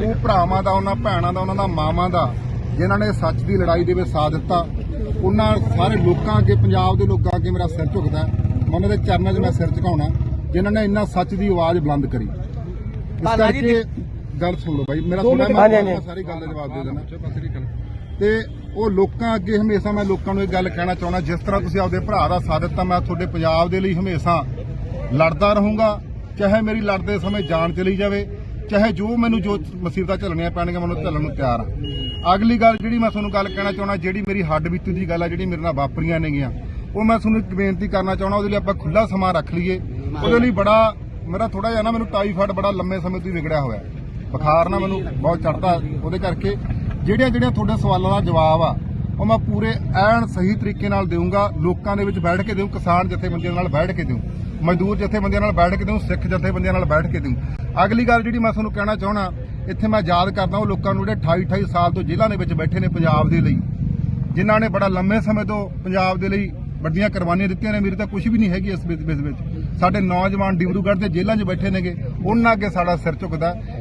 ਉਹ ਭਰਾਵਾਂ ਦਾ ਉਹਨਾਂ ਭੈਣਾਂ ਦਾ ਉਹਨਾਂ ਦਾ ਮਾਵਾਂ ਦਾ ਜਿਨ੍ਹਾਂ ਨੇ ਸੱਚ ਦੀ ਲੜਾਈ ਦੇ ਵਿੱਚ ਸਾਥ ਦਿੱਤਾ ਉਹਨਾਂ ਸਾਰੇ ਲੋਕਾਂ ਅੱਗੇ ਪੰਜਾਬ ਦੇ ਲੋਕਾਂ ਅੱਗੇ ਮੇਰਾ ਸਿਰ ਝੁਕਦਾ। ਮੈਂ ਉਹਨਾਂ ਦੇ ਚਰਨਾਂ 'ਚ ਮੈਂ ਸਿਰ ਝੁਕਾਉਣਾ ਜਿਨ੍ਹਾਂ ਨੇ ਇੰਨਾ ਸੱਚ ਦੀ ਆਵਾਜ਼ ਬੁਲੰਦ ਕਰੀ ਇਸ ਕਰਕੇ ਗੱਲ ਸੁਣ ਲਓ ਬਾਈ ਮੇਰਾ ਮਿੰਟ ਮੈਂ। ਸਾਰੀ ਗੱਲ ਦਾ ਜਵਾਬ ਦੇ ਦੇਣਾ ਤੇ ਉਹ ਲੋਕਾਂ ਅੱਗੇ ਹਮੇਸ਼ਾ ਮੈਂ ਲੋਕਾਂ ਨੂੰ ਇਹ ਗੱਲ ਕਹਿਣਾ ਚਾਹੁੰਦਾ ਜਿਸ ਤਰ੍ਹਾਂ ਤੁਸੀਂ ਆਪਦੇ ਭਰਾ ਦਾ ਸਾਥ ਦਿੱਤਾ ਮੈਂ ਤੁਹਾਡੇ ਪੰਜਾਬ ਦੇ ਲਈ ਹਮੇਸ਼ਾ ਲੜਦਾ ਰਹੂੰਗਾ ਚਾਹੇ ਮੇਰੀ ਲੜਦੇ ਸਮੇਂ ਜਾਨ ਚਲੀ ਜਾਵੇ ਚਾਹੇ ਜੋ ਮੈਨੂੰ ਜੋ ਮੁਸੀਬਤਾਂ ਝੱਲਣੀਆਂ ਪੈਣਗੀਆਂ ਮੈਨੂੰ ਝੱਲਣ ਨੂੰ ਤਿਆਰ ਆ ਅਗਲੀ ਗੱਲ ਜਿਹੜੀ ਮੈਂ ਤੁਹਾਨੂੰ ਗੱਲ ਕਹਿਣਾ ਚਾਹੁੰਦਾ, ਜਿਹੜੀ ਮੇਰੀ ਹੱਡ ਬੀਤੀ ਦੀ ਗੱਲ ਆ, ਜਿਹੜੀ ਮੇਰੇ ਨਾਲ ਵਾਪਰੀਆਂ ਨੇਗੀਆਂ, ਉਹ ਮੈਂ ਤੁਹਾਨੂੰ ਇੱਕ ਬੇਨਤੀ ਕਰਨਾ ਚਾਹੁੰਦਾ, ਉਹਦੇ ਲਈ ਆਪਾਂ ਖੁੱਲਾ ਸਮਾਂ ਰੱਖ ਲਈਏ। ਉਹਦੇ ਲਈ ਬੜਾ, ਮੇਰਾ ਥੋੜਾ ਜਿਹਾ ਨਾ, ਮੈਨੂੰ ਟਾਈਫਾਇਡ ਬੜਾ ਲੰਮੇ ਸਮੇਂ ਤੋਂ ਵਿਗੜਿਆ ਹੋਇਆ ਬੁਖਾਰ ਨਾ ਮੈਨੂੰ ਬਹੁਤ ਚੜਦਾ ਉਹਦੇ ਕਰਕੇ। ਜਿਹੜੀਆਂ ਜਿਹੜੀਆਂ ਤੁਹਾਡੇ ਸਵਾਲਾਂ ਦਾ ਜਵਾਬ ਆ, ਉਹ ਮੈਂ ਪੂਰੇ ਐਨ ਸਹੀ ਤਰੀਕੇ ਨਾਲ ਦੇਵਾਂਗਾ ਲੋਕਾਂ ਦੇ ਵਿੱਚ ਬੈਠ ਕੇ ਦੇਵਾਂ ਕਿਸਾਨ ਜਥੇਬੰਦੀਆਂ ਨਾਲ ਬੈਠ ਕੇ ਦੇਵਾਂ ਮਜ਼ਦੂਰ ਜਥੇਬੰਦੀਆਂ ਨਾਲ ਬੈਠ ਕੇ ਦੇਵਾਂ ਸਿੱਖ ਜਥੇਬੰਦੀਆਂ ਨਾਲ ਬੈਠ ਕੇ ਦੇਵਾਂ ਅਗਲੀ ਗੱਲ ਜਿਹੜੀ ਮੈਂ ਤੁਹਾਨੂੰ ਕਹਿਣਾ ਚਾਹਣਾ ਇੱਥੇ ਮੈਂ ਯਾਦ ਕਰਦਾ ਉਹ ਲੋਕਾਂ ਨੂੰ ਜਿਹੜੇ 28 28 ਸਾਲ ਤੋਂ ਜੇਲ੍ਹਾਂ ਦੇ ਵਿੱਚ ਬੈਠੇ ਨੇ ਪੰਜਾਬ ਦੇ ਲਈ, ਜਿਨ੍ਹਾਂ ਨੇ ਬੜਾ ਲੰਮੇ ਸਮੇਂ ਤੋਂ ਪੰਜਾਬ ਦੇ ਲਈ ਵੱਡੀਆਂ ਕੁਰਬਾਨੀਆਂ ਦਿੱਤੀਆਂ ਨੇ। ਮੇਰੀ ਤਾਂ ਕੁਝ ਵੀ ਨਹੀਂ ਹੈਗੀ ਇਸ ਵਿੱਚ ਵਿੱਚ। ਸਾਡੇ ਨੌਜਵਾਨ ਡਿਬਰੂਗੜ੍ਹ ਦੇ ਜੇਲ੍ਹਾਂ 'ਚ ਬੈਠੇ ਨੇਗੇ, ਉਹਨਾਂ ਅੱਗੇ ਸਾਡਾ ਸਿਰ ਝੁਕਦਾ।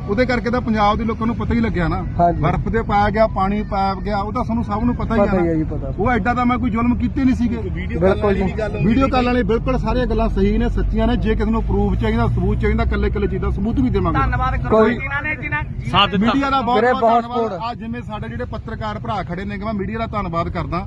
ਉਹਦੇ ਕਰਕੇ ਤਾਂ ਪੰਜਾਬ ਦੇ ਲੋਕਾਂ ਨੂੰ ਪਤਾ ਹੀ ਲੱਗਿਆ ਨਾ ਹਾਂਜੀ। ਬਰਫ਼ ਦੇ ਪਾਇਆ ਗਿਆ ਪਾਣੀ ਪਾਇਆ ਗਿਆ ਉਹ ਤਾਂ ਸਾਨੂੰ ਸਭ ਨੂੰ ਪਤਾ ਹੀ ਪਤਾ ਹੀ ਆ ਹੈ ਜੀ, ਨਾ ਪਤਾ। ਉਹ ਐਡਾ ਤਾਂ ਮੈਂ ਕੋਈ ਜ਼ੁਲਮ ਕੀਤੇ ਨਹੀਂ ਸੀਗੇ ਵੀਡੀਓ ਬਿਲਕੁਲ ਕਾਲ ਜੀ। ਵਾਲੀ ਵੀਡੀਓ। ਕਾਲ ਬਿਲਕੁਲ ਸਾਰੀਆਂ ਗੱਲਾਂ ਸਹੀ ਨੇ ਸੱਚੀਆਂ ਨੇ ਜੇ ਕਿਸੇ ਨੂੰ ਪ੍ਰੂਫ ਚਾਹੀਦਾ ਸਬੂਤ ਚਾਹੀਦਾ ਕੱਲੇ ਕੱਲੇ ਚੀਜ਼ ਦਾ ਸਬੂਤ ਵੀ ਦੇਵਾਂਗੇ ਧੰਨਵਾਦ ਕਰੋ ਕੋਈ- ਜਿਨ੍ਹਾਂ ਨੇ ਜਿਨ੍ਹਾਂ ਸਾਥ ਦਿੱਤਾ। ਮੀਡੀਆ ਦਾ ਬਹੁਤ ਵੀਰੇ, ਬਹੁਤ ਬਹੁਤ ਧੰਨਵਾਦ support। ਅੱਜ ਜਿਵੇਂ ਸਾਡੇ ਜਿਹੜੇ ਪੱਤਰਕਾਰ ਭਰਾ ਖੜੇ ਨੇ ਮੈਂ ਮੀਡੀਆ ਦਾ ਧੰਨਵਾਦ ਕਰਦਾ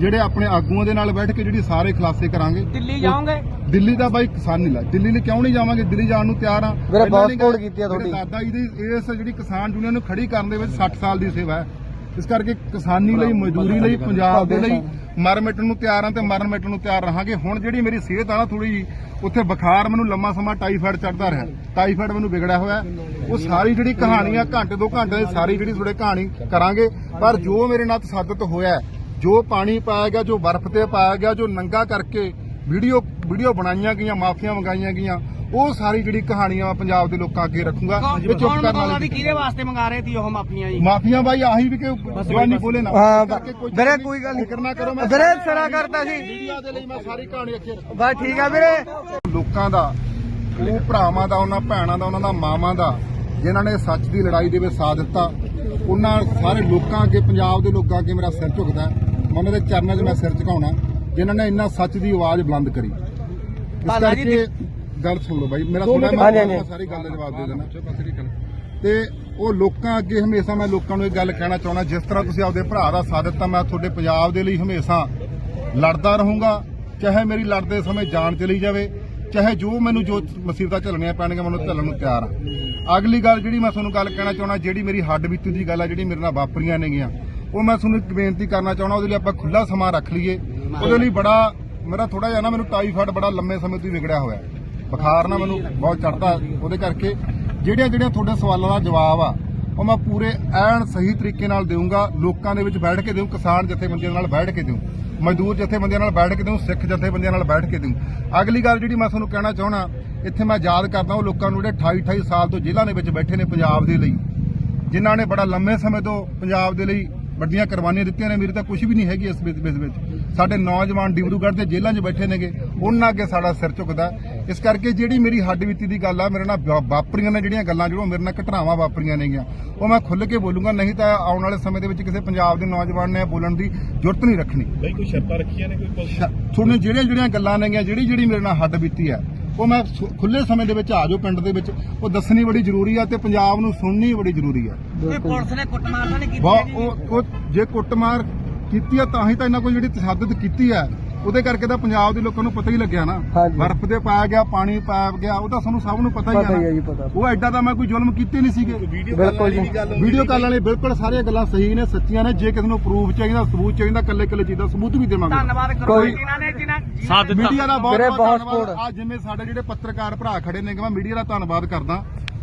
ਜਿਹੜੇ ਆਪਣੇ ਆਗੂਆਂ ਦੇ ਨਾਲ ਬੈਠ ਕੇ ਜਿਹੜੀ ਸਾਰੇ ਖੁਲਾਸੇ ਕਰਾਂਗੇ ਦਿੱਲੀ ਜਾਓਗੇ? ਦਿੱਲੀ ਦਾ ਬਾਈ ਕਿਸਾਨ ਨਹੀਂ ਲਾ ਦਿੱਲੀ ਲਈ ਕਿਉਂ ਨਹੀਂ ਜਾਵਾਂਗੇ? ਦਿੱਲੀ ਜਾਣ ਨੂੰ ਤਿਆਰ ਆ। ਪਹਿਲਾਂ ਬਹੁਤ support ਕੀਤੀ ਆ ਤੁਹਾਡੀ। ਮੇਰੇ ਦਾਦਾ ਜੀ ਦੀ ਇਸ ਜਿਹੜੀ ਕਿਸਾਨ ਯੂਨੀਅਨ ਨੂੰ ਖੜੀ ਕਰਨ ਦੇ ਵਿੱਚ 60 ਸਾਲ ਦੀ ਸੇਵਾ ਹੈ। ਇਸ ਕਰਕੇ ਕਿਸਾਨੀ ਲਈ ਮਜ਼ਦੂਰੀ ਲਈ ਪੰਜਾਬ ਦੇ ਲਈ ਮਰ ਮਿਟਣ ਨੂੰ ਤਿਆਰ ਆ ਤੇ ਮਰਨ ਮਿਟਣ ਨੂੰ ਤਿਆਰ ਰਹਾਂਗੇ। ਹੁਣ ਜਿਹੜੀ ਮੇਰੀ ਸਿਹਤ ਆ ਨਾ ਥੋੜੀ ਜੀ ਉੱਥੇ ਬੁਖਾਰ ਮੈਨੂੰ ਲੰਮਾ ਸਮਾਂ ਟਾਈਫਾਇਡ ਚੜਦਾ ਰਿਹਾ। ਟਾਈਫਾਇਡ ਮੈਨੂੰ ਵਿਗੜਿਆ ਹੋਇਆ। ਉਹ ਸਾਰੀ ਜਿਹੜੀ ਕਹਾਣੀ ਆ ਘੰਟੇ ਦੋ ਘੰਟੇ ਦੀ ਸਾਰੀ ਜਿਹੜੀ ਤੁਹਾਡੇ ਕਹਾਣੀ ਕਰਾਂਗੇ। ਪਰ ਜੋ ਮੇਰੇ ਨਾਲ ਤਸੱਦਦ ਹੋਇਆ ਜੋ ਪਾਣੀ ਪਾਇਆ ਗਿਆ ਜੋ ਬਰਫ਼ ਤੇ ਪਾਇਆ ਗਿਆ ਜੋ ਨੰਗਾ ਕਰਕੇ ਵੀਡੀਓ ਵੀਡੀਓ ਬਣਾਈਆਂ ਗਈਆਂ ਮਾਫੀਆਂ ਮੰਗਾਈਆਂ ਗਈਆਂ ਉਹ ਸਾਰੀ ਜਿਹੜੀ ਕਹਾਣੀਆਂ ਮੈਂ ਪੰਜਾਬ ਦੇ ਲੋਕਾਂ ਅੱਗੇ ਰੱਖੂੰਗਾ ਇਹ ਚੁੱਪ ਕਰਨ ਵਾਲੀ ਕਿਹਦੇ ਵਾਸਤੇ ਮੰਗਾ ਰਹੇ ਸੀ ਉਹ ਮਾਫੀਆਂ ਜੀ ਮਾਫੀਆਂ ਬਾਈ ਆਹੀ ਵੀ ਕਿ ਜਵਾਨੀ ਬੋਲੇ ਨਾ ਵੀਰੇ, ਕੋਈ ਗੱਲ ਨਹੀਂ। ਫਿਕਰ ਨਾ ਕਰੋ ਮੈਂ ਵੀਰੇ, ਸਿਰਾ ਕਰਤਾ ਸੀ। ਮੀਡੀਆ ਦੇ ਲਈ ਮੈਂ ਸਾਰੀ ਕਹਾਣੀ ਅੱਗੇ ਰੱਖੂੰਗਾ। ਬਸ ਠੀਕ ਆ ਵੀਰੇ ਲੋਕਾਂ ਦਾ ਉਹ ਭਰਾਵਾਂ ਦਾ ਉਹਨਾਂ ਭੈਣਾਂ ਦਾ ਉਹਨਾਂ ਦਾ ਮਾਵਾਂ ਦਾ ਜਿਨ੍ਹਾਂ ਨੇ ਸੱਚ ਦੀ ਲੜਾਈ ਦੇ ਵਿੱਚ ਸਾਥ ਦਿੱਤਾ ਉਹਨਾਂ ਸਾਰੇ ਲੋਕਾਂ ਅੱਗੇ ਪੰਜਾਬ ਦੇ ਲੋਕਾਂ ਅੱਗੇ ਮੇਰਾ ਸਿਰ ਝੁਕਦਾ। ਮੈਂ ਉਹਨਾਂ ਦੇ ਚਰਨਾਂ 'ਚ ਮੈਂ ਸਿਰ ਝੁਕਾਉਣਾ ਜਿਨ੍ਹਾਂ ਨੇ ਇੰਨਾ ਸੱਚ ਦੀ ਆਵਾਜ਼ ਬੁਲੰਦ ਕਰੀ। ਇਸ ਭਾਲਾ ਜੀ, ਕਰਕੇ ਗੱਲ ਸੁਣ ਲਓ ਬਾਈ ਮੇਰਾ ਮਿੰਟ, ਮੈਂ। ਸਾਰੀ ਗੱਲ ਦਾ ਜਵਾਬ ਦੇ ਦੇਣਾ। ਤੇ ਉਹ ਲੋਕਾਂ ਅੱਗੇ ਹਮੇਸ਼ਾ ਮੈਂ ਲੋਕਾਂ ਨੂੰ ਇਹ ਗੱਲ ਕਹਿਣਾ ਚਾਹੁੰਦਾ ਜਿਸ ਤਰ੍ਹਾਂ ਤੁਸੀਂ ਆਪਦੇ ਭਰਾ ਦਾ ਸਾਥ ਦਿੱਤਾ ਮੈਂ ਤੁਹਾਡੇ ਪੰਜਾਬ ਦੇ ਲਈ ਹਮੇਸ਼ਾ ਲੜਦਾ ਰਹੂੰਗਾ। ਚਾਹੇ ਮੇਰੀ ਲੜਦੇ ਸਮੇਂ ਜਾਨ ਚਲੀ ਜਾਵੇ ਚਾਹੇ ਜੋ ਮੈਨੂੰ ਜੋ ਮੁਸੀਬਤਾਂ ਝੱਲਣੀਆਂ ਪੈਣਗੀਆਂ ਮੈਨੂੰ ਝੱਲਣ ਨੂੰ ਤਿਆਰ ਆ। ਅਗਲੀ ਗੱਲ ਜਿਹੜੀ ਮੈਂ ਤੁਹਾਨੂੰ ਗੱਲ ਕਹਿਣਾ ਚਾਹੁੰਦਾ ਜਿਹੜੀ ਮੇਰੀ ਹੱਡ ਬੀਤੀ ਦੀ ਗੱਲ ਆ ਜਿਹੜੀ ਮੇਰੇ ਨਾਲ ਵਾਪਰੀਆਂ ਨੇਗੀਆਂ ਉਹ ਮੈਂ ਤੁਹਾਨੂੰ ਇੱਕ ਬੇਨਤੀ ਕਰਨਾ ਚਾਹੁੰਦਾ, ਉਹਦੇ ਲਈ ਆਪਾਂ ਖੁੱਲਾ ਸਮਾਂ ਰੱਖ ਲਈਏ। ਉਹਦੇ ਲਈ ਬੜਾ, ਮੇਰਾ ਥੋੜਾ ਜਿਹਾ ਨਾ, ਮੈਨੂੰ ਟਾਈਫਾਇਡ ਬੜਾ ਲੰਮੇ ਸਮੇਂ ਤੋਂ ਹੀ ਵਿਗੜਿਆ ਹੋਇਆ ਬੁਖਾਰ ਨਾ ਮੈਨੂੰ ਬਹੁਤ ਚੜਦਾ ਉਹਦੇ ਕਰਕੇ ਜਿਹੜੀਆਂ ਜਿਹੜੀਆਂ ਤੁਹਾਡੇ ਸਵਾਲਾਂ ਦਾ ਜਵਾਬ ਆ, ਉਹ ਮੈਂ ਪੂਰੇ ਐਨ ਸਹੀ ਤਰੀਕੇ ਨਾਲ ਦੇਵਾਂਗਾ ਲੋਕਾਂ ਦੇ ਵਿੱਚ ਬੈਠ ਕੇ ਦੇਵਾਂ ਕਿਸਾਨ ਜਥੇਬੰਦੀਆਂ ਨਾਲ ਬੈਠ ਕੇ ਦੇਵਾਂ ਮਜ਼ਦੂਰ ਜਥੇਬੰਦੀਆਂ ਨਾਲ ਬੈਠ ਕੇ ਦੇਵਾਂ ਸਿੱਖ ਜਥੇਬੰਦੀਆਂ ਨਾਲ ਬੈਠ ਕੇ ਦੇਵਾਂ ਅਗਲੀ ਗੱਲ ਜਿਹੜੀ ਮੈਂ ਤੁਹਾਨੂੰ ਕਹਿਣਾ ਚਾਹਣਾ ਇੱਥੇ ਮੈਂ ਯਾਦ ਕਰਦਾ ਉਹ ਲੋਕਾਂ ਨੂੰ ਜਿਹੜੇ 28 28 ਸਾਲ ਤੋਂ ਜ਼ਿਲ੍ਹਾ ਦੇ ਵਿੱਚ ਬੈਠੇ ਨੇ ਪੰਜਾਬ ਦੇ ਲਈ, ਜਿਨ੍ਹਾਂ ਨੇ ਬੜਾ ਲੰਮੇ ਸਮੇਂ ਤੋਂ ਪੰਜਾਬ ਦੇ ਲਈ ਵੱਡੀਆਂ ਕੁਰਬਾਨੀਆਂ ਦਿੱਤੀਆਂ ਨੇ ਮੇਰੀ ਤਾਂ ਕੁਝ ਵੀ ਨਹੀਂ ਹੈਗੀ ਇਸ ਵਿੱਚ ਵਿੱਚ। ਸਾਡੇ ਨੌਜਵਾਨ ਡਿਬਰੂਗੜ੍ਹ ਦੇ ਜੇਲ੍ਹਾਂ 'ਚ ਬੈਠੇ ਨੇਗੇ ਉਹਨਾਂ ਅੱਗੇ ਸਾਡਾ ਸਿਰ ਝੁਕਦਾ। ਇਸ ਕਰਕੇ ਜਿਹੜੀ ਮੇਰੀ ਹੱਡ ਬੀਤੀ ਦੀ ਗੱਲ ਆ ਮੇਰੇ ਨਾਲ ਵਾਪਰੀਆਂ ਨੇ ਜਿਹੜੀਆਂ ਗੱਲਾਂ ਜਿਹੜੀਆਂ ਮੇਰੇ ਨਾਲ ਘਟਨਾਵਾਂ ਵਾਪਰੀਆਂ ਨੇਗੀਆਂ। ਉਹ ਮੈਂ ਖੁੱਲ੍ਹ ਕੇ ਬੋਲੂੰਗਾ ਨਹੀਂ ਤਾਂ ਆਉਣ ਵਾਲੇ ਸਮੇਂ ਦੇ ਵਿੱਚ ਕਿਸੇ ਪੰਜਾਬ ਦੇ ਨੌਜਵਾਨ ਨੇ ਬੋਲਣ ਦੀ ਜ਼ਰੂਰਤ ਨਹੀਂ ਰੱਖਣੀ। ਬਈ ਕੋਈ ਸ਼ਰਤਾਂ ਰੱਖੀਆਂ ਨੇ ਕੋਈ ਤੁਹਾਨੂੰ ਜਿਹੜੀਆਂ ਜਿਹੜੀਆਂ ਗੱਲਾਂ ਨੇਗੀਆਂ ਜਿਹੜੀ ਜਿਹੜੀ ਮੇਰੇ ਨਾਲ ਹੱਡ ਬੀਤੀ ਹੈ ਉਹ ਮੈਂ ਖੁੱਲੇ ਸਮੇਂ ਦੇ ਵਿੱਚ ਆ ਜਾਓ ਪਿੰਡ ਦੇ ਵਿੱਚ ਉਹ ਦੱਸਣੀ ਬੜੀ ਜ਼ਰੂਰੀ ਆ ਤੇ ਪੰਜਾਬ ਨੂੰ ਸੁਣਨੀ ਬੜੀ ਜ਼ਰੂਰੀ ਆ ਕੋਈ ਪੁਲਿਸ ਨੇ ਕੁੱਟਮਾਰ ਤਾਂ ਨਹੀਂ ਕੀਤੀ ਜੀ? ਉਹ ਉਹ ਜੇ ਕੁੱਟਮਾਰ ਕੀਤੀ ਆ ਤਾਂ ਹੀ ਤਾਂ ਇਹਨਾਂ ਕੋਈ ਜਿਹੜੀ ਤਸ਼ੱਦਦ ਕੀਤੀ ਹੈ ਉਹਦੇ ਕਰਕੇ ਤਾਂ ਪੰਜਾਬ ਦੇ ਲੋਕਾਂ ਨੂੰ ਪਤਾ ਹੀ ਲੱਗਿਆ ਨਾ। ਹਾਂਜੀ। ਬਰਫ਼ ਦੇ ਪਾਇਆ ਗਿਆ ਪਾਣੀ ਪਾਇਆ ਗਿਆ ਉਹ ਤਾਂ ਸਾਨੂੰ ਸਭ ਨੂੰ ਪਤਾ ਹੀ ਪਤਾ ਹੀ ਹੈ ਆ ਜੀ ਨਾ ਪਤਾ। ਉਹ ਐਡਾ ਤਾਂ ਮੈਂ ਕੋਈ ਜ਼ੁਲਮ ਕੀਤੇ ਨਹੀਂ ਸੀਗੇ। ਵੀਡੀਓ ਬਿਲਕੁਲ ਜੀ। ਵੀਡੀਓ ਕਾਲ ਵਾਲੇ ਬਿਲਕੁਲ ਸਾਰੀਆਂ ਗੱਲਾਂ ਸਹੀ ਨੇ ਸੱਚੀਆਂ ਨੇ। ਜੇ ਕਿਸੇ ਨੂੰ ਪ੍ਰੂਫ ਚਾਹੀਦਾ ਸਬੂਤ ਚਾਹੀਦਾ ਕੱਲੇ ਕੱਲੇ ਚੀਜ਼ ਦਾ ਸਬੂਤ ਵੀ ਦੇਵਾਂਗੇ। ਧੰਨਵਾਦ ਕਰੋ ਕੋਈ- ਜਿਨ੍ਹਾਂ ਨੇ ਜਿਨ੍ਹਾਂ ਸਾਥ ਮੀਡੀਆ ਦਾ ਬਹੁਤ ਵੀਰੇ, ਬਹੁਤ ਬਹੁਤ ਧੰਨਵਾਦ। support। ਅੱਜ ਜਿਵੇਂ ਸਾਡੇ ਜਿਹੜੇ ਪੱਤਰਕਾਰ ਭਰਾ ਖੜੇ ਨੇ ਮੈਂ ਮੀਡੀਆ ਦਾ ਧੰਨਵਾਦ ਕਰਦਾ।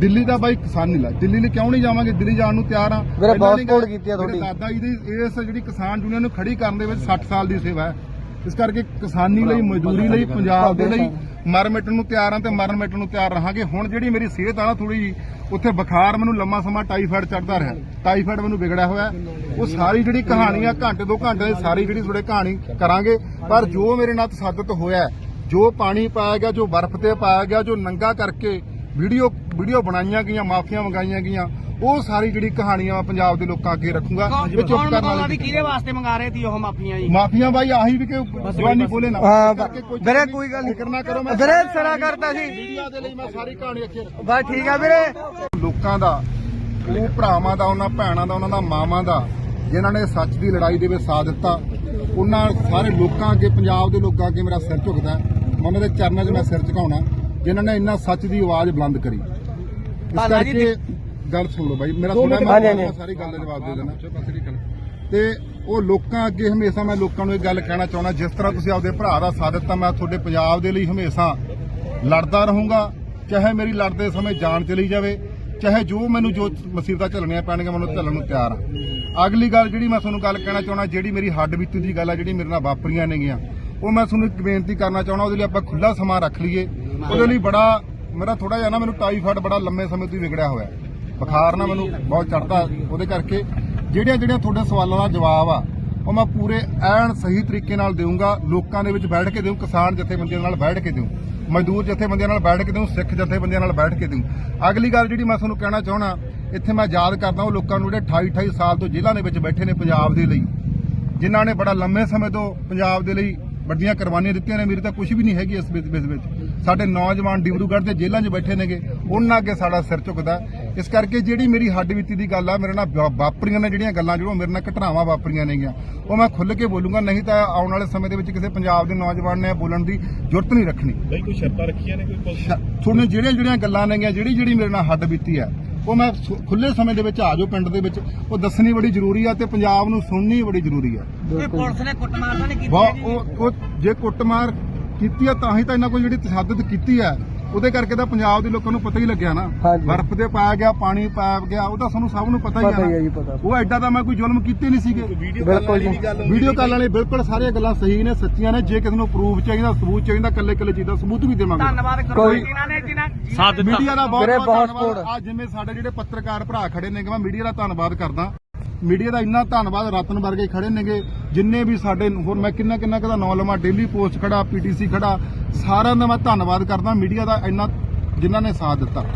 ਦਿੱਲੀ ਦਾ ਬਾਈ ਕਿਸਾਨ ਨਹੀਂ ਲਾ ਦਿੱਲੀ ਲਈ ਕਿਉਂ ਨਹੀਂ ਜਾਵਾਂਗੇ? ਦਿੱਲੀ ਜਾਣ ਨੂੰ ਤਿਆਰ ਆ। ਵੀਰੇ, ਬਹੁਤ support ਕੀਤੀ ਆ ਮੇਰੇ ਤੁਹਾਡੀ। ਦਾਦਾ ਜੀ ਦੀ ਇਸ ਜਿਹੜੀ ਕਿਸਾਨ ਯੂਨੀਅਨ ਨੂੰ ਖੜੀ ਕਰਨ ਦੇ ਵਿੱਚ 60 ਸਾਲ ਦੀ ਸੇਵਾ ਹੈ। ਇਸ ਕਰਕੇ ਕਿਸਾਨੀ ਲਈ ਮਜ਼ਦੂਰੀ ਲਈ ਪੰਜਾਬ ਦੇ ਲਈ ਮਰ ਮਿਟਣ ਨੂੰ ਤਿਆਰ ਆ ਤੇ ਮਰਨ ਮਿਟਣ ਨੂੰ ਤਿਆਰ ਰਹਾਂਗੇ। ਹੁਣ ਜਿਹੜੀ ਮੇਰੀ ਸਿਹਤ ਆ ਨਾ ਥੋੜੀ ਜੀ ਉੱਥੇ ਬੁਖਾਰ ਮੈਨੂੰ ਲੰਮਾ ਸਮਾਂ ਟਾਈਫਾਇਡ ਚੜਦਾ ਰਿਹਾ। ਟਾਈਫਾਇਡ ਮੈਨੂੰ ਵਿਗੜਿਆ ਹੋਇਆ ਉਹ ਸਾਰੀ ਜਿਹੜੀ ਕਹਾਣੀ ਆ ਘੰਟੇ ਦੋ ਘੰਟੇ ਦੀ ਸਾਰੀ ਜਿਹੜੀ ਤੁਹਾਡੇ ਕਹਾਣੀ ਕਰਾਂਗੇ। ਪਰ ਜੋ ਮੇਰੇ ਨਾਲ ਤਸੱਦਦ ਹੋਇਆ ਜੋ ਪਾਣੀ ਪਾਇਆ ਗਿਆ ਜੋ ਬਰਫ਼ ਤੇ ਪਾਇਆ ਗਿਆ ਜੋ ਨੰਗਾ ਕਰਕੇ ਵੀਡੀਓ ਵੀਡੀਓ ਬਣਾਈਆਂ ਗਈਆਂ ਮਾਫੀਆਂ ਮੰਗਾਈਆਂ ਗਈਆਂ ਉਹ ਸਾਰੀ ਜਿਹੜੀ ਕਹਾਣੀਆਂ ਪੰਜਾਬ ਦੇ ਲੋਕਾਂ ਅੱਗੇ ਰੱਖੂੰਗਾ ਇਹ ਚੁੱਪ ਕਰਨ ਵਾਲੀ ਵੀ ਕਿਹਦੇ ਵਾਸਤੇ ਮੰਗਾ ਰਹੇ ਸੀ ਉਹ ਮਾਫੀਆਂ ਜੀ ਮਾਫੀਆਂ ਬਾਈ ਆਹੀ ਵੀ ਕਿ ਜਵਾਨੀ ਬੋਲੇ ਨਾ ਵੀਰੇ, ਕੋਈ ਗੱਲ ਨਹੀਂ। ਫਿਕਰ ਨਾ ਕਰੋ ਮੈਂ ਵੀਰੇ, ਸਰਾ ਕਰਤਾ ਸੀ। ਮੀਡੀਆ ਦੇ ਲਈ ਮੈਂ ਸਾਰੀ ਕਹਾਣੀ ਅੱਗੇ ਰੱਖੂੰਗਾ। ਬਸ ਠੀਕ ਆ ਵੀਰੇ ਲੋਕਾਂ ਦਾ ਉਹ ਭਰਾਵਾਂ ਦਾ ਉਹਨਾਂ ਭੈਣਾਂ ਦਾ ਉਹਨਾਂ ਦਾ ਮਾਵਾਂ ਦਾ ਜਿਨ੍ਹਾਂ ਨੇ ਸੱਚ ਦੀ ਲੜਾਈ ਦੇ ਵਿੱਚ ਸਾਥ ਦਿੱਤਾ ਉਹਨਾਂ ਸਾਰੇ ਲੋਕਾਂ ਅੱਗੇ ਪੰਜਾਬ ਦੇ ਲੋਕਾਂ ਅੱਗੇ ਮੇਰਾ ਸਿਰ ਝੁਕਦਾ। ਮੈਂ ਉਹਨਾਂ ਦੇ ਚਰਨਾਂ 'ਚ ਮੈਂ ਸਿਰ ਝੁਕਾਉਣਾ ਜਿਨ੍ਹਾਂ ਨੇ ਇੰਨਾ ਸੱਚ ਦੀ ਆਵਾਜ਼ ਬੁਲੰਦ ਕਰੀ ਇਸ ਭਾਲਾ ਜੀ, ਕਰਕੇ ਗੱਲ ਸੁਣ ਲਓ ਬਾਈ ਮੇਰਾ ਸੁਣਿਆ ਹਾਂਜੀ, ਹਾਂਜੀ। ਮੈਂ ਸਾਰੀ ਗੱਲ ਦਾ ਜਵਾਬ ਦੇ ਦੇਣਾ। ਤੇ ਉਹ ਲੋਕਾਂ ਅੱਗੇ ਹਮੇਸ਼ਾ ਮੈਂ ਲੋਕਾਂ ਨੂੰ ਇਹ ਗੱਲ ਕਹਿਣਾ ਚਾਹੁੰਦਾ ਜਿਸ ਤਰ੍ਹਾਂ ਤੁਸੀਂ ਆਪਦੇ ਭਰਾ ਦਾ ਸਾਥ ਦਿੱਤਾ ਮੈਂ ਤੁਹਾਡੇ ਪੰਜਾਬ ਦੇ ਲਈ ਹਮੇਸ਼ਾ ਲੜਦਾ ਰਹੂੰਗਾ। ਚਾਹੇ ਮੇਰੀ ਲੜਦੇ ਸਮੇਂ ਜਾਨ ਚਲੀ ਜਾਵੇ ਚਾਹੇ ਜੋ ਮੈਨੂੰ ਜੋ ਮੁਸੀਬਤਾਂ ਝੱਲਣੀਆਂ ਪੈਣਗੀਆਂ ਮੈਨੂੰ ਝੱਲਣ ਨੂੰ ਤਿਆਰ ਆ ਅਗਲੀ ਗੱਲ ਜਿਹੜੀ ਮੈਂ ਤੁਹਾਨੂੰ ਗੱਲ ਕਹਿਣਾ ਚਾਹੁੰਦਾ ਜਿਹੜੀ ਮੇਰੀ ਹੱਡ ਬੀਤੀ ਦੀ ਗੱਲ ਆ ਜਿਹੜੀ ਮੇਰੇ ਨਾਲ ਵਾਪਰੀਆਂ ਨੇਗੀਆਂ ਉਹ ਮੈਂ ਤੁਹਾਨੂੰ ਇੱਕ ਬੇਨਤੀ ਕਰਨਾ ਚਾਹੁੰਦਾ ਉਹਦੇ ਲਈ ਆਪਾਂ ਖੁੱਲਾ ਸਮਾਂ ਰੱਖ ਲਈਏ। ਉਹਦੇ ਲਈ ਬੜਾ ਮੇਰਾ ਥੋੜਾ ਜਿਹਾ ਨਾ ਮੈਨੂੰ ਟਾਈਫਾਇਡ ਬੜਾ ਲੰਮੇ ਸਮੇਂ ਤੋਂ ਹੀ ਵਿਗੜਿਆ ਹੋਇਆ ਬੁਖਾਰ ਨਾ ਮੈਨੂੰ ਬਹੁਤ ਚੜਦਾ ਉਹਦੇ ਕਰਕੇ। ਜਿਹੜੀਆਂ ਜਿਹੜੀਆਂ ਤੁਹਾਡੇ ਸਵਾਲਾਂ ਦਾ ਜਵਾਬ ਆ, ਉਹ ਮੈਂ ਪੂਰੇ ਐਨ ਸਹੀ ਤਰੀਕੇ ਨਾਲ ਦੇਵਾਂਗਾ ਲੋਕਾਂ ਦੇ ਵਿੱਚ ਬੈਠ ਕੇ ਦੇਵਾਂ ਕਿਸਾਨ ਜਥੇਬੰਦੀਆਂ ਨਾਲ ਬੈਠ ਕੇ ਦੇਵਾਂ ਮਜ਼ਦੂਰ ਜਥੇਬੰਦੀਆਂ ਨਾਲ ਬੈਠ ਕੇ ਦੇਵਾਂ ਸਿੱਖ ਜਥੇਬੰਦੀਆਂ ਨਾਲ ਬੈਠ ਕੇ ਦੇਵਾਂ ਅਗਲੀ ਗੱਲ ਜਿਹੜੀ ਮੈਂ ਤੁਹਾਨੂੰ ਕਹਿਣਾ ਚਾਹਣਾ ਇੱਥੇ ਮੈਂ ਯਾਦ ਕਰਦਾ ਉਹ ਲੋਕਾਂ ਨੂੰ ਜਿਹੜੇ 28 28 ਸਾਲ ਤੋਂ ਜੇਲ੍ਹਾਂ ਦੇ ਵਿੱਚ ਬੈਠੇ ਨੇ ਪੰਜਾਬ ਦੇ ਲਈ, ਜਿਨ੍ਹਾਂ ਨੇ ਬੜਾ ਲੰਮੇ ਸਮੇਂ ਤੋਂ ਪੰਜਾਬ ਦੇ ਲਈ ਵੱਡੀਆਂ ਕੁਰਬਾਨੀਆਂ ਦਿੱਤੀਆਂ ਨੇ। ਮੇਰੀ ਤਾਂ ਕੁਝ ਵੀ ਨਹੀਂ ਹੈਗੀ ਇਸ ਵਿੱਚ ਵਿੱਚ ਵਿੱਚ। ਸਾਡੇ ਨੌਜਵਾਨ ਡਿਬਰੂਗੜ੍ਹ ਦੇ ਜੇਲ੍ਹਾਂ 'ਚ ਬੈਠੇ ਨੇਗੇ ਉਹਨਾਂ ਅੱਗੇ ਸਾਡਾ ਸਿਰ ਝੁਕਦਾ। ਇਸ ਕਰਕੇ ਜਿਹੜੀ ਮੇਰੀ ਹੱਡ ਬੀਤੀ ਦੀ ਗੱਲ ਆ ਮੇਰੇ ਨਾਲ ਵਾਪਰੀਆਂ ਨੇ ਜਿਹੜੀਆਂ ਗੱਲਾਂ ਜਿਹੜੀਆਂ ਮੇਰੇ ਨਾਲ ਘਟਨਾਵਾਂ ਵਾਪਰੀਆਂ ਨੇਗੀਆਂ। ਉਹ ਮੈਂ ਖੁੱਲ੍ਹ ਕੇ ਬੋਲੂੰਗਾ ਨਹੀਂ ਤਾਂ ਆਉਣ ਵਾਲੇ ਸਮੇਂ ਦੇ ਵਿੱਚ ਕਿਸੇ ਪੰਜਾਬ ਦੇ ਨੌਜਵਾਨ ਨੇ ਬੋਲਣ ਦੀ ਜ਼ਰੂਰਤ ਨਹੀਂ ਰੱਖਣੀ। ਬਈ ਕੋਈ ਸ਼ਰਤਾਂ ਰੱਖੀਆਂ ਨੇ ਕੋਈ? ਤੁਹਾਨੂੰ ਜਿਹੜੀਆਂ ਜਿਹੜੀਆਂ ਗੱਲਾਂ ਨੇਗੀਆਂ ਜਿਹੜੀ ਜਿਹੜੀ ਮੇਰੇ ਨਾਲ ਹੱਡ ਬੀਤੀ ਹੈ ਉਹ ਮੈਂ ਖੁੱਲੇ ਸਮੇਂ ਦੇ ਵਿੱਚ ਆ ਜਾਓ ਪਿੰਡ ਦੇ ਵਿੱਚ ਉਹ ਦੱਸਣੀ ਬੜੀ ਜ਼ਰੂਰੀ ਆ ਤੇ ਪੰਜਾਬ ਨੂੰ ਸੁਣਨੀ ਬੜੀ ਜ਼ਰੂਰੀ ਆ। ਇਹ ਪੁਲਿਸ ਨੇ ਕੁੱਟਮਾਰ ਤਾਂ ਨਹੀਂ ਕੀਤੀ ਉਹ ਜੇ ਕੁੱਟਮਾਰ ਕੀਤੀ ਆ ਤਾਂ ਹੀ ਤਾਂ ਇਹਨਾਂ ਕੋਲ ਜਿਹੜੀ ਤਸ਼ੱਦਦ ਕੀਤੀ ਆ ਉਹਦੇ ਕਰਕੇ ਤਾਂ ਪੰਜਾਬ ਦੇ ਲੋਕਾਂ ਨੂੰ ਪਤਾ ਹੀ ਲੱਗਿਆ ਨਾ ਹਾਂਜੀ। ਬਰਫ਼ ਦੇ ਪਾਇਆ ਗਿਆ ਪਾਣੀ ਪਾਇਆ ਗਿਆ ਉਹ ਤਾਂ ਸਾਨੂੰ ਸਭ ਨੂੰ ਪਤਾ ਹੀ ਪਤਾ ਹੀ ਹੈ ਆ ਜੀ ਨਾ ਪਤਾ ਉਹ ਐਡਾ ਤਾਂ ਮੈਂ ਕੋਈ ਜ਼ੁਲਮ ਕੀਤੇ ਨਹੀਂ ਸੀਗੇ ਵੀਡੀਓ ਬਿਲਕੁਲ ਕਾਲ ਵਾਲੀ ਜੀ। ਵੀ ਗੱਲ ਹੁੰਦੀ ਵੀਡੀਓ। ਕਾਲ ਵਾਲੇ ਬਿਲਕੁਲ ਸਾਰੀਆਂ ਗੱਲਾਂ ਸਹੀ ਨੇ ਸੱਚੀਆਂ ਨੇ ਜੇ ਕਿਸੇ ਨੂੰ ਪ੍ਰੂਫ ਚਾਹੀਦਾ ਸਬੂਤ ਚਾਹੀਦਾ ਕੱਲੇ ਕੱਲੇ ਚੀਜ਼ ਦਾ ਸਬੂਤ ਵੀ ਦੇਵਾਂਗੇ ਧੰਨਵਾਦ ਕਰੋ ਕੋਈ- ਜਿਨ੍ਹਾਂ ਨੇ ਜਿਨ੍ਹਾਂ ਸਾਥ ਦਿੱਤਾ। ਮੀਡੀਆ ਦਾ ਬਹੁਤ ਵੀਰੇ, ਬਹੁਤ ਬਹੁਤ ਧੰਨਵਾਦ। ਅੱਜ ਜਿਵੇਂ ਸਾਡੇ ਜਿਹੜੇ ਪੱਤਰਕਾਰ ਭਰਾ ਖੜੇ ਨੇਗੇ ਮੈਂ ਮੀਡੀਆ ਦਾ ਧੰਨਵਾਦ ਕਰਦਾ ਮੀਡੀਆ ਦਾ ਇੰਨਾ ਧੰਨਵਾਦ ਰਤਨ ਵਰਗੇ ਖੜੇ ਨੇਗੇ, ਜਿੰਨੇ ਵੀ ਸਾਡੇ ਹੋਰ ਮੈਂ ਕਿੰਨਾ ਕਿੰਨਾ ਕਦਾ ਨਾਂ ਲਵਾਂ ਡੇਲੀ ਪੋਸਟ ਖੜਾ ਪੀਟੀਸੀ ਖੜਾ, ਸਾਰਿਆਂ ਦਾ ਮੈਂ ਧੰਨਵਾਦ ਕਰਦਾ, ਮੀਡੀਆ ਦਾ ਇੰਨਾ ਜਿਨ੍ਹਾਂ ਨੇ ਸਾਥ ਦਿੱਤਾ।